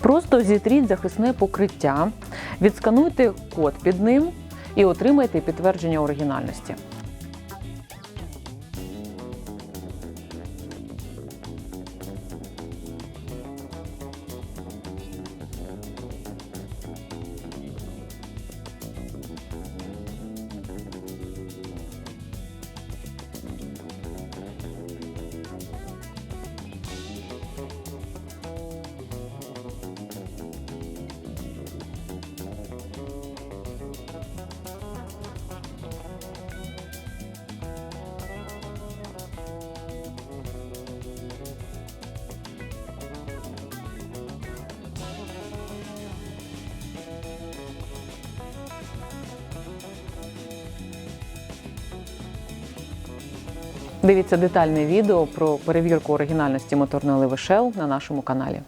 Просто зітріть захисне покриття, відскануйте код під ним і отримайте підтвердження оригінальності. Дивіться детальне відео про перевірку оригінальності моторної оливи Shell на нашому каналі.